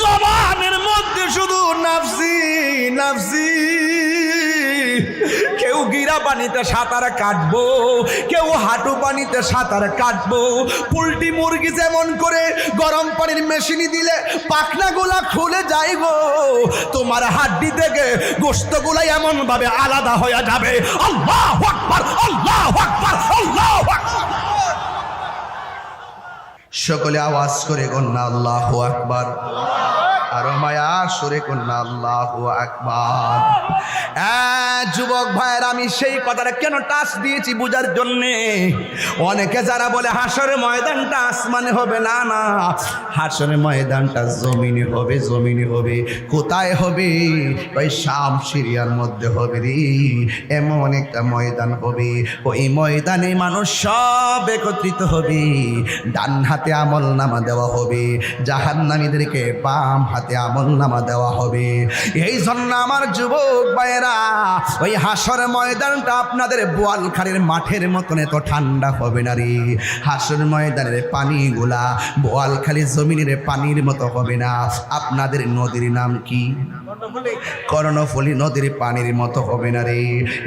জবানের মধ্যে শুধু নাফসি নাফসি। কেউ গিরা পানিতে সাঁতার কাটবো, কেউ হাঁটু পানিতে সাঁতার কাটবো। পোলট্রি মুরগি যেমন করে গরম পানির মেশিনে দিলে পাখনাগুলা খুলে যাইব। তোমার হাড্ডি থেকে গোস্তগুলা এমন ভাবে আলাদা হয়ে যাবে। আল্লাহ আল্লাহ আল্লাহ আকবার সকলে আওয়াজ করে গণ্য আল্লাহ আকবার। আরও মায়া যুবক ভাইয়ের, আমি সেই কথাটা কেন টাচ দিয়েছি বুঝার জন্যে? অনেকে যারা বলে হবে, না না। ময়দানটা হবে হবে। কোথায় হবে? ওই শাম সিরিয়ার মধ্যে হবে রে। এমন একটা ময়দান হবে। ওই ময়দানে মানুষ সব একত্রিত হবে। ডান হাতে আমল নামা দেওয়া হবে। জাহান্নামীদেরকে বাম হাতে আমল নামা দেওয়া হবে। এই জন্য আমার যুবক ভাইয়েরা, ওই হাসর ময়দানটা আপনাদের বোয়ালখাড়ির মাঠের মতন এত ঠান্ডা হবে না রে। হাসর ময়দানের পানিগুলা বোয়ালখালি জমিনের পানির মতো হবে না। আপনাদের নদীর নাম কি? কর্ণফুলী নদীর পানির মতো হবে না রে।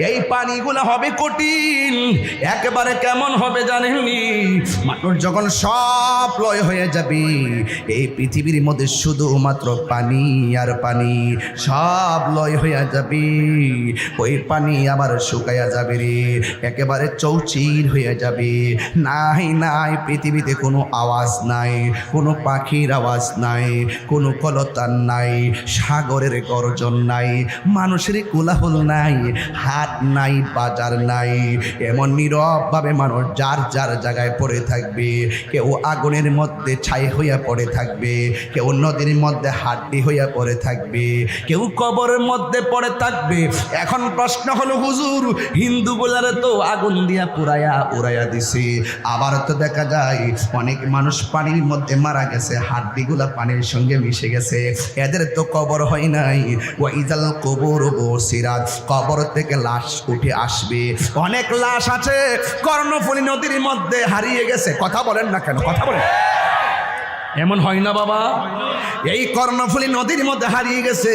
এই পানিগুলো হবে কঠিন, একেবারে কেমন হবে জানেননি মানুষ যখন সব লয় হয়ে যাবে, এই পৃথিবীর মধ্যে শুধুমাত্র পানি আর পানি সব লয় হয়ে যাবে। ওই পানি আবার শুকাইয়া যাবে রে, একেবারে চৌচির হয়ে যাবে। নাই নাই, পৃথিবীতে কোনো আওয়াজ নাই, কোনো পাখির আওয়াজ নাই, কোনো কলতান নাই, সাগরের গর্জন নাই, মানুষের কোলাহল নাই হাট নাই, বাজার নাই। এমন নীরবভাবে মানুষ যার যার জায়গায় পড়ে থাকবে, কেউ আগুনের মধ্যে ছাই হইয়া পড়ে থাকবে, কেউ নদীর মধ্যে হাড্ডি হইয়া পড়ে থাকবে, কেউ কবরের মধ্যে পড়ে থাকবে। এখন প্রশ্ন হলো, হুজুর, হিন্দু বলারে তো আগুন দিয়া পুরাইয়া উড়াইয়া দিছে। আবার তো দেখা যায়, অনেক মানুষ পানির মধ্যে মারা গেছে, হাড্ডিগুলা পানির সঙ্গে মিশে গেছে। এদের তো কবর হয় নাই। ওয়াইজাল কবর বসিরাত, কবর থেকে লাশ উঠে আসবে। অনেক লাশ আছে, কর্ণফুলী নদীর মধ্যে হারিয়ে গেছে। কথা বলেন না কেন? কথা বলেন। এমন হয় না বাবা। এই কর্ণফুলী নদীর মধ্যে হারিয়ে গেছে।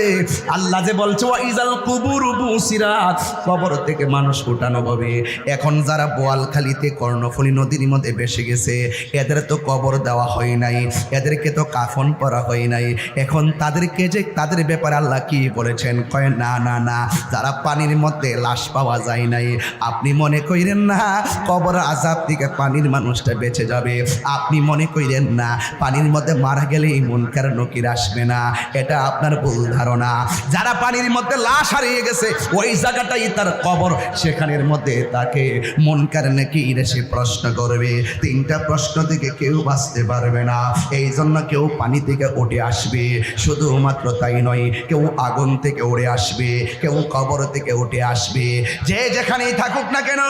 আল্লাহ যে বলছে ইজাল কুবুর বুসিরাত কবর থেকে মানুষ উঠানো হবে। এখন যারা বোয়ালখালীতে কর্ণফুলী নদীর মধ্যে বেসে গেছে, এদের তো কবর দেওয়া হয় নাই, এদেরকে তো কাফন পরা হয় নাই। এখন তাদেরকে যে, তাদের ব্যাপারে আল্লাহ কি বলেছেন? কয়, না না না, যারা পানির মধ্যে লাশ পাওয়া যায় নাই, আপনি মনে কইরেন না, কবর আজাব থেকে পানির মানুষটা বেঁচে যাবে? আপনি মনে কইরেন না, পানির মধ্যে মারা গেলে এই মনকার নকির আসবে না। এটা আপনার ভুল ধারণা। যারা পানির মধ্যে লাশ হারিয়ে গেছে, ওই জায়গাটাই তার কবর। সেখানের মধ্যে তাকে মনকার নকির এসে প্রশ্ন করবে। তিনটা প্রশ্ন থেকে কেউ বাঁচতে পারবে না। এই জন্য কেউ পানি থেকে উঠে আসবে। শুধুমাত্র তাই নয়, কেউ আগুন থেকে উড়ে আসবে, কেউ কবর থেকে উঠে আসবে। যে যেখানেই থাকুক না কেন,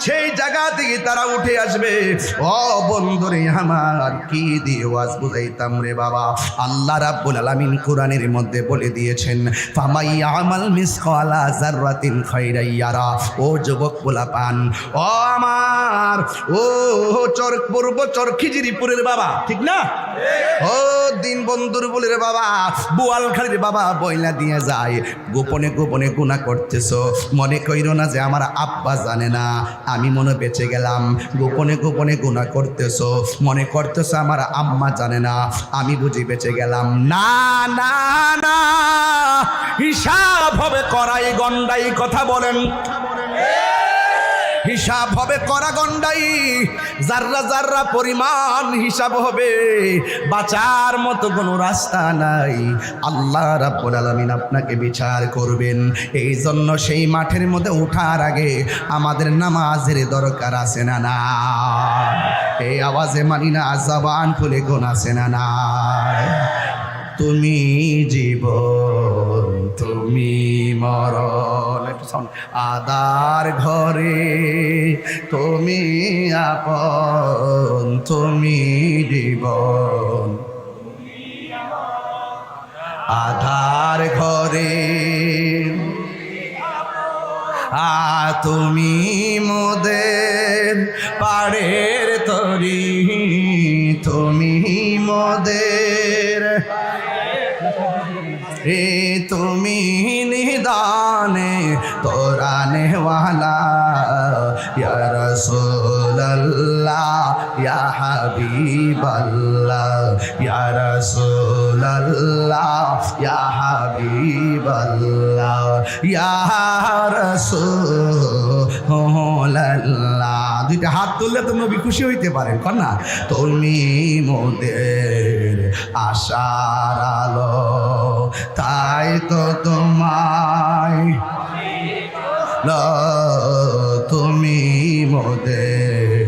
সেই জায়গা থেকে তারা উঠে আসবে। ও বন্ধুরে আমার, কি দিয়ে বুঝাইতাম রে বাবা। আল্লাহ রাব্বুল আলামিন কোরআনের মধ্যে বলে দিয়েছেন, ফামাই আমাল মিসকালা জাররাতিন খাইরাইয়ারা ও যুবক পোলা পান ও আমার, ও চর পূর্ব চর খিজিরিপুরের বাবা, ঠিক না? ও দিন বন্ধুর বলে রে বাবা বোয়ালখালির বাবা বইলা দিয়ে যায়। গোপনে গোপনে গুণা করতেছ, মনে কইরো না যে আমার আব্বা জানে না, আমি মনে বেঁচে গেলাম। গোপনে গোপনে গুণা করতেছ, মনে করতেছ আমার আম্মা জানে না আমি বুঝি বেঁচে গেলাম। না না না হিসাব হবে করাই গন্ডাই কথা বলেন। হিসাব হবে করা গন্ডাই জাররা জাররা পরিমাণ হিসাব হবে, বাঁচার মতো কোনো রাস্তা নাই। আল্লাহ রাব্বুল আলামিন আপনাকে বিচার করবেন। এই জন্য সেই মাঠের মধ্যে ওঠার আগে আমাদের নামাজের দরকার আছে না না? এই আওয়াজে মানি না জবান খুলে গুণ আছে না না? তুমি জীবন, তুমি মরণ একটু। আদার ঘরে তুমি আপন, তুমি জীবন আধার ঘরে আ, তুমি মোদের পাড়ের তরি, তুমি মোদের রে তুমি নিদানে তোরানে ওয়ালা ইয়া রাসূলুল্লাহ, ইয়া হাবিবাল্লাহ, ইয়া রাসূলুল্লাহ, ইয়া হাবিবাল্লাহ, ইয়া রাসূলুল্লাহ। দুইটা হাত তুললে তো নবী খুশি হইতে পারেন না? তুমি মোদের আশার আলো। তাই তো তোমায় তুমি মোদের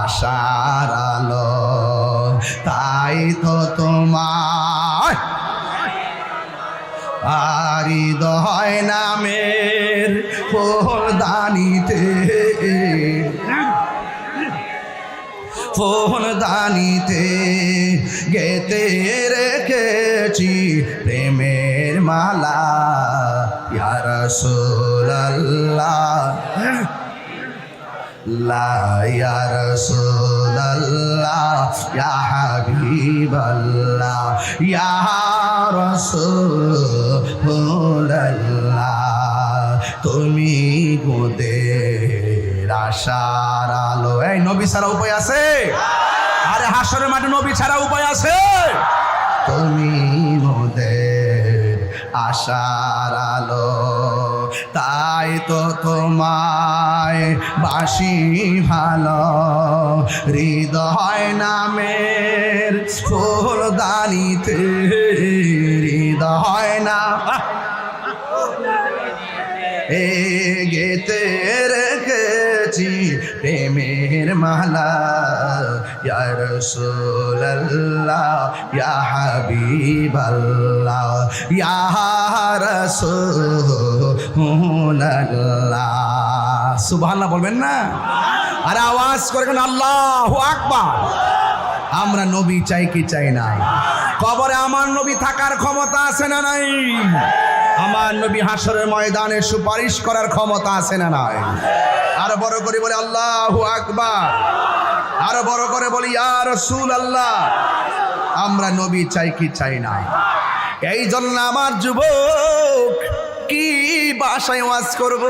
আশার আলো, তাই তো তোমায় আরি দয় নামের দানিতে ফোন দানিতে গেতে রেখেছি মালা ইয়ার সোল্লাহ লা, ইয়া রাসূলুল্লাহ, ইয়া হাবিবাল্লাহ তুমি গোদের আশার আলো। এই নবী ছাড়া উপায় আছে? আরে হাসরের মাঠে নবী ছাড়া উপায় আছে? তুমি আশার আলো। তাই তো তোমায় বাসি ভালো। হৃদয় নামের ফুলদানিতে প্রেমের মালা, ইয়া ইয়া ইয়া সুবহানাল্লাহ বলবেন না? আর আওয়াজ করে আল্লাহ আকবা আমরা নবী চাই কি চাই না কবরে আমার নবী থাকার ক্ষমতা আছে না নাই? আমার নবী হাসরের ময়দানে সুপারিশ করার ক্ষমতা আছে না নাই? আর বড় করে বলে আল্লাহ আকবার। আরও বড় করে বলি আর সুল আল্লাহ আমরা নবী চাই কি চাই না এই জন্য আমার যুবক, কি বাসায় ওয়াজ করব?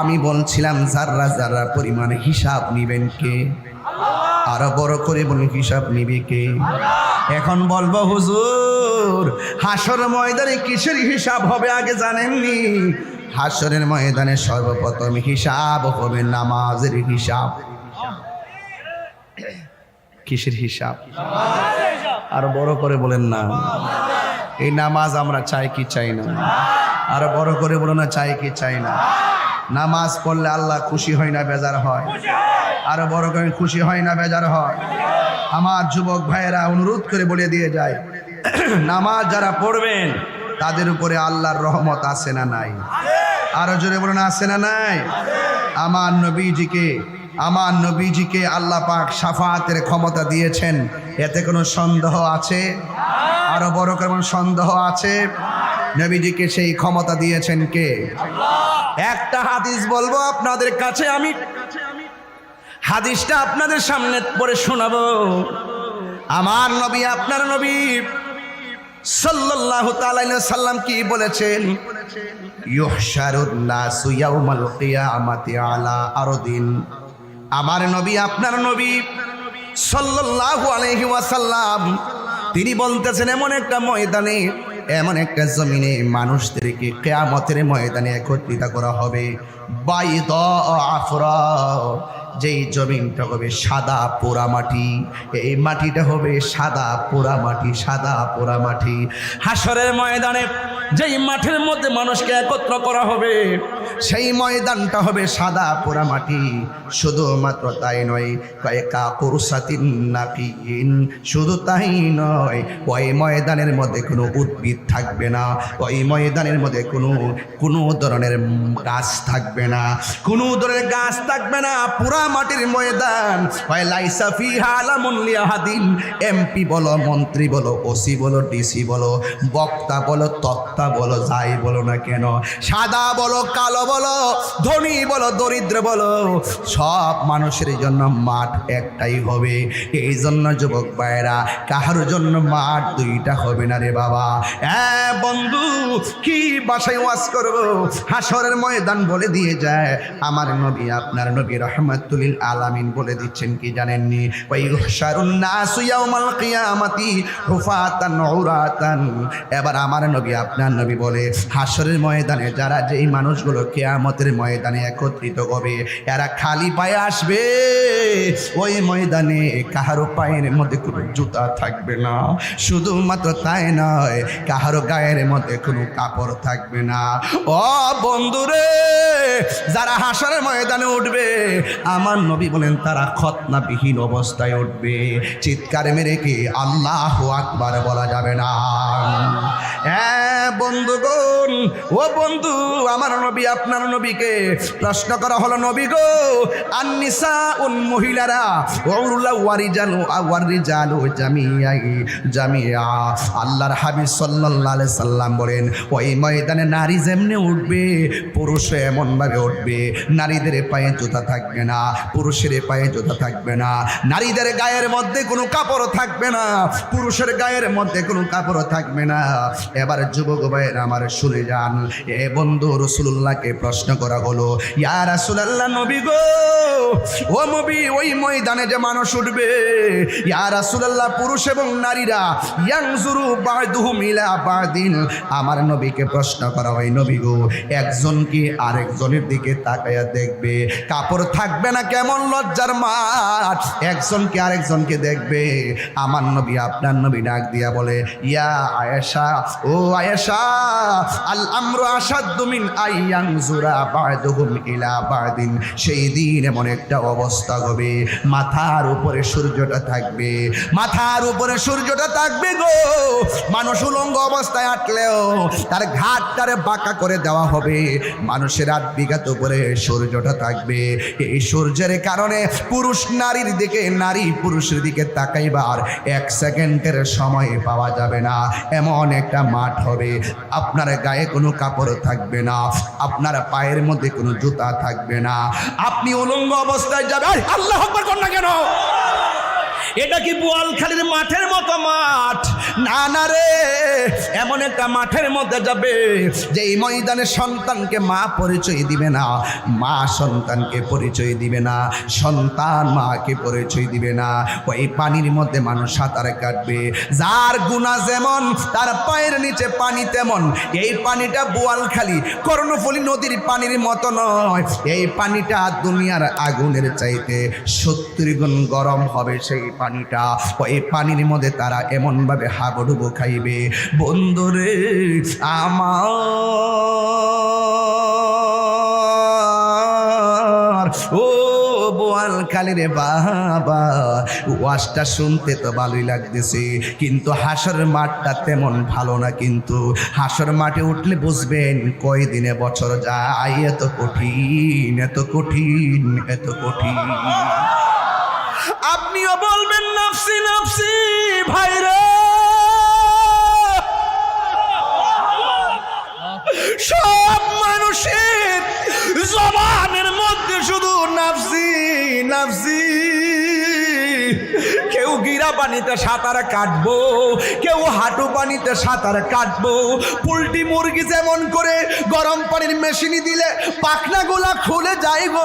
আমি বলছিলাম, যার্রা যার্রা পরিমাণে হিসাব নিবেন কে? আরও বড় করে বলুন হিসাব নিবে কে? এখন বলব, হুজুর, হাসর ময়দানে কিসের হিসাব হবে আগে জানেননি? হাসরের ময়দানে সর্বপ্রথম হিসাব হবে নামাজের হিসাব। কিসের হিসাব? আর বড় করে বলেন না। এই নামাজ আমরা চাই কি চাই না? আর বড় করে বলো না, চাই কি চাই না? নামাজ পড়লে আল্লাহ খুশি হয় না, বেজার হয়। আর বড় করে, খুশি হয় না, বেজার হয়। আমার যুবক ভাইয়েরা অনুরোধ করে বলে দিয়ে যায় নামাজ যারা পড়বেন তাদের উপরে আল্লাহর রহমত আছে না নাই? আরও জোরে বলুন আছে না নাই? আমার নবীজিকে আমার নবীজিকে আল্লাহ পাক সাফাতের ক্ষমতা দিয়েছেন। এতে কোনো সন্দেহ আছে? আরও বড় বলুন, সন্দেহ আছে? নবীজিকে সেই ক্ষমতা দিয়েছেন কে? একটা হাদিস বলব আপনাদের কাছে আমি। হাদিসটা আপনাদের সামনে পরে শোনাবো। আমার নবী, আপনার নবী সাল্লাল্লাহু তাআলা সাল্লাম কি বলেছেন? ইউহশারুন নাসু ইয়াউমাল কিয়ামাতি আলা আরদিন। আমার নবী, আপনার নবী সাল্লাল্লাহু আলাইহি ওয়াসাল্লাম, তিনি বলতেছেন, এমন একটা ময়দানে, এমন একটা জমিনে মানুষদেরকে কেয়ামতের ময়দানে একত্রিত করা হবে। বাইদ আফরা যেই জমিনটা হবে সাদা পোড়া মাটি, এই মাটিটা হবে সাদা পোড়া মাটি, সাদা পোড়া মাটি। হাসরের ময়দানে যেই মাঠের মধ্যে মানুষকে একত্র করা হবে, সেই ময়দানটা হবে সাদা পোড়া মাটি। শুধুমাত্র তাই নয়, কয়েকা কুরসাতিন নাকিন। শুধু তাই নয়, ওই ময়দানের মধ্যে কোনো উদ্ভিদ থাকবে না, ওই ময়দানের মধ্যে কোনো কোনো ধরনের গাছ থাকবে না, কোনো ধরনের গাছ থাকবে না। পুরা মাটির ময়দান হয় লাইসা ফিহা আলামুন লিয়াহাদিন। এমপি বলো, মন্ত্রী বলো, ওসি বলো, ডিসি বলো, বক্তা বলো, তক্তা কথা বলো, যাই বলো না কেন? সাদা বলো, কালো বলো, ধনী বলো, দরিদ্র বলো, সব মানুষের জন্য মাঠ একটাই হবে। এই জন্য যুবক ভাইরা কাহার জন্য মাঠ দুইটা হবে না রে বাবা। হ্যাঁ বন্ধু, কি বাসায় ওয়াজ করব? হাসরের ময়দান বলে দিয়ে যায়। আমার নবী, আপনার নবী রহমাতুলিল আলামিন বলে দিচ্ছেন, কি জানেননি? ওই হুশারুন নাসু ইয়াউমাল কিয়ামাতি হুফাতান উরাতান। এবার আমার নবী, আপনার নবী বলে, হাসরের ময়দানে যারা যেই মানুষগুলো কেয়ামতের ময়দানে একত্রিত হবে, এরা খালি পায়ে আসবে। ওই ময়দানে কাহারো পায়ের মধ্যে কোনো জুতা থাকবে না। শুধুমাত্র তাই নয় কাহারো গায়ের মধ্যে কোনো কাপড় থাকবে না। ও বন্ধুরে, যারা হাসরের ময়দানে উঠবে, আমার নবী বলেন, তারা খতনাবিহীন অবস্থায় উঠবে। চিৎকার মেরে কি আল্লাহ আকবার বলা যাবে না। হ্যাঁ বন্ধুগণ, ও বন্ধু, আমার নবী, আপনার নবীকে প্রশ্ন করা হলো, নবী গো আন্নিসা উন মহিলারা জামিয়া আল্লাহর হাবিব সাল্লাল্লাহু সাল্লাম বলেন, ওই ময়দানে নারী যেমনি উঠবে, পুরুষও এমনভাবে উঠবে। নারীদের পায়ে জুতা থাকবে না, পুরুষের পায়ে জুতা থাকবে না। নারীদের গায়ের মধ্যে কোনো কাপড় থাকবে না, পুরুষের গায়ের মধ্যে কোনো কাপড় থাকবে না। এবার যুবক আমার শুনে যান। এ বন্ধু রসুল্লাহকে প্রশ্ন করা হলো নবী গো, ও ওই ময়দানে যে মানুষ উঠবে পুরুষ এবং নারীরা বাদিন। আমার নবীকে প্রশ্ন করা হয়, নবী গো, একজন কি আরেকজনের দিকে তাকায়া দেখবে? কাপড় থাকবে না কেমন লজ্জার মাঠ? একজন কি আরেকজনকে দেখবে? আমার নবী আপনার নবী ডাক দিয়া বলে, ইয়া আয়েশা, ও আয়েশা আল আমরু বাদিন। সেই দিন এমন একটা অবস্থা হবে, মাথার উপরে সূর্যটা থাকবে। মাথার উপরে সূর্যটা থাকবে গো। মানুষ উলঙ্গ অবস্থায় আটলেও তার ঘাটটারে বাঁকা করে দেওয়া হবে। মানুষের আট বিঘাত উপরে সূর্যটা থাকবে। এই সূর্যের কারণে পুরুষ নারীর দিকে, নারী পুরুষের দিকে তাকাইবার এক সেকেন্ডের সময় পাওয়া যাবে না। এমন একটা মাঠ হবে আপনার গায়ে কোনো কাপড় থাকবে না, আপনার পায়ের মধ্যে কোনো জুতা থাকবে না। আপনি উলঙ্গ অবস্থায় যাবেন, আল্লাহ কর না কেন? এটা কি বোয়ালখালীর মাঠের মতো মাঠ? না না রে, এমন একটা মাঠের মধ্যে যাবে যে এই ময়দানে সন্তানকে মা পরিচয় দিবে না, মা সন্তানকে পরিচয় দিবে না, সন্তান মাকে পরিচয় দিবে না। ওই পানির মধ্যে মানুষ সাঁতার কাটবে। যার গুণা যেমন, তার পায়ের নিচে পানি তেমন। এই পানিটা বোয়ালখালী, কর্ণফুলী নদীর পানির মতো নয়। এই পানিটা দুনিয়ার আগুনের চাইতে সত্তর গুণ গরম হবে সেই পানিটা, ওই পানির মধ্যে তারা এমনভাবে হাবুডুবু খাইবে। বন্ধুরে, আমার, ও বোয়াল কালিরে বাবা, ওয়াজটা শুনতে তো ভালোই লাগতেছে, কিন্তু হাসর মাঠটা তেমন ভালো না কিন্তু। হাসর মাঠে উঠলে বুঝবেন কয়দিনে বছর যায়, এত কঠিন এত কঠিন এত কঠিন। আপনিও বলবেন নাফসি নাফসি ভাইরে! সব মানুষের জবানের মধ্যে শুধু নাফসি নাফসি। ছেঁড়া পানিতে সাঁতার কাটবো, কেউ হাঁটু পানিতে সাঁতার কাটবো। পোলট্রি মুরগি যেমন করে গরম পানির মেশিনি দিলে পাখনাগুলা খুলে যাইব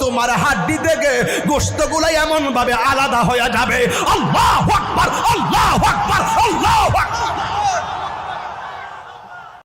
তোমার হাড্ডি থেকে গোস্তগুলা এমনভাবে আলাদা হয়ে যাবে। আল্লাহ আকবার আল্লাহ আকবার আল্লাহ আকবার।